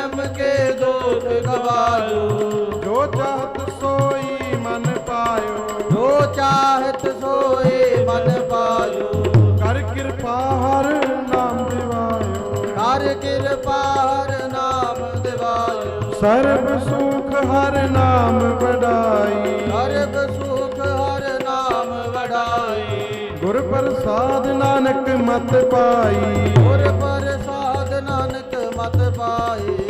ਜਨਮ ਕੇ ਦੋਖ ਗਵਾਇਓ ਜੋ ਚਾਹਤ ਸੋਈ ਮਨ ਪਾਇਓ। ਜੋ ਚਾਹਤ ਸੋਏ ਮਨ ਪਾਇਓ। ਕਰ ਕਿਰਪਾ ਹਰ ਨਾਮ ਦਿਵਾਇਓ। ਕਰ ਕਿਰਪਾ ਹਰ ਨਾਮ ਦਿਵਾਇਓ। ਸਰਬ ਸੁਖ ਹਰ ਨਾਮ ਵਡਾਈ। ਸਰਬ ਸੁਖ ਹਰ ਨਾਮ ਵਡਾਈ। ਗੁਰ ਪ੍ਰਸਾਦ ਨਾਨਕ ਮਤ ਪਾਈ। ਗੁਰ ਪ੍ਰਸਾਦ ਨਾਨਕ ਮਤ ਪਾਏ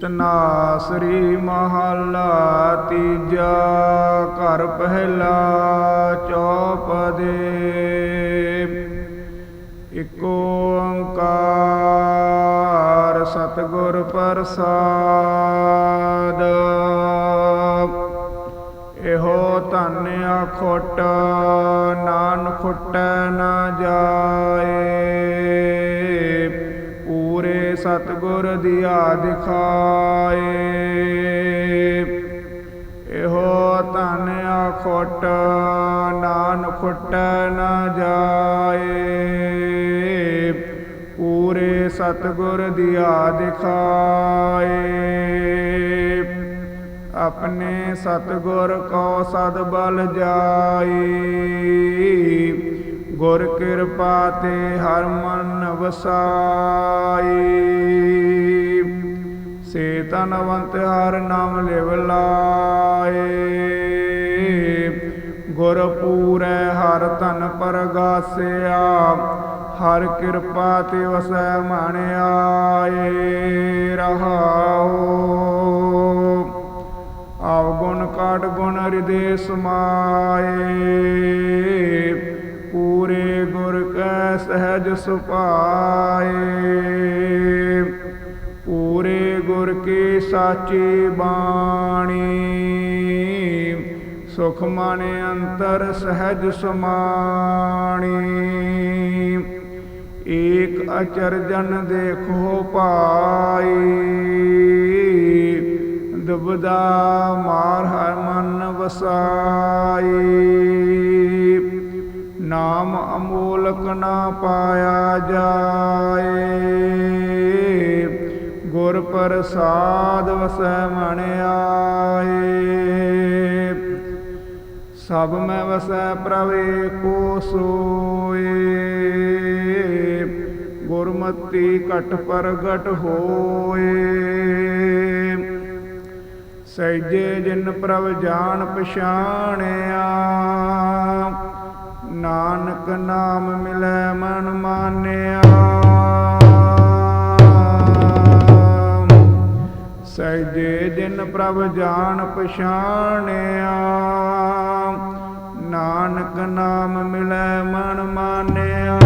ਤਨਾਸਰੀ ਮਹੱਲਾ ਤੀਜਾ ਘਰ ਪਹਿਲਾ ਚੌਪਦੇ ਇਕ ਓੰਕਾਰ ਸਤਿਗੁਰ ਪ੍ਰਸਾਦ। ਇਹੋ ਧਨ ਅਖੋਟ ਨਾਨ ਖੁੱਟੈ ਨਾ ਜਾਏ। ਸਤਿਗੁਰ ਦੀਆ ਦਿਖਾਏ ਇਹੋ ਧਨ ਅਖੋਟ ਨਾਨ ਖੁੱਟ ਨਾ ਜਾਏ। ਪੂਰੇ ਸਤਿਗੁਰ ਦੀਆ ਦਿਖਾਏ ਆਪਣੇ ਸਤਿਗੁਰ ਕੋ ਸਦ ਬਲ ਜਾਈ ਗੁਰ ਕਿਰਪਾ ਤੇ ਹਰ ਮਨ ਵਸਾਈ। ਸੇ ਤਨਵੰਤ ਹਰ ਨਾਮ ਲਿਵ ਲਾਏ। ਗੁਰ ਪੂਰੈ ਹਰ ਤਨ ਪਰਗਾਸਿਆ। ਹਰ ਕਿਰਪਾ ਤੇ ਵਸੈ ਮਨ ਆਏ। ਰਹਾਓ। ਆਵ ਗੁਣ ਕਾਟ ਗੁਣ ਹਿਰਦੇ ਸਮਾਏ। ਗੁਰ ਕੈ ਸਹਿਜ ਸੁਪਾਏ ਪੂਰੇ ਗੁਰ ਕੀ ਸਾਚੀ ਬਾਣੀ। ਸੁਖ ਮਨ ਅੰਤਰ ਸਹਿਜ ਸਮਾਣੀ। ਏਕ ਅਚਰਜਨ ਦੇਖੋ ਪਾਈ ਦੁਬਦਾ ਮਾਰ ਹਰ ਮਨ ਵਸਾਈ। ਨਾ ਪਾਇਆ ਜਾਏ। ਗੁਰ ਪ੍ਰਸਾਦ ਵਸੈ ਮਨ ਆਏ। ਸਭ ਮੈਂ ਵਸੈ ਪ੍ਰਵੇ ਕੋ ਸੋਏ। ਗੁਰਮਤੀ ਘਟ ਪ੍ਰਗਟ ਹੋਏ। ਸਹਿਜੇ ਜਿਨ ਪ੍ਰਭ ਜਾਣ ਪਛਾਣਿਆ। ਨਾਨਕ ਨਾਮ ਮਿਲੈ ਮਨ ਮਾਨਿਆ। ਸਹਿਜੇ ਜਿਨ ਪ੍ਰਭ ਜਾਣ ਪਛਾਣਿਆ। ਨਾਨਕ ਨਾਮ ਮਿਲੈ ਮਨ ਮਾਨਿਆ।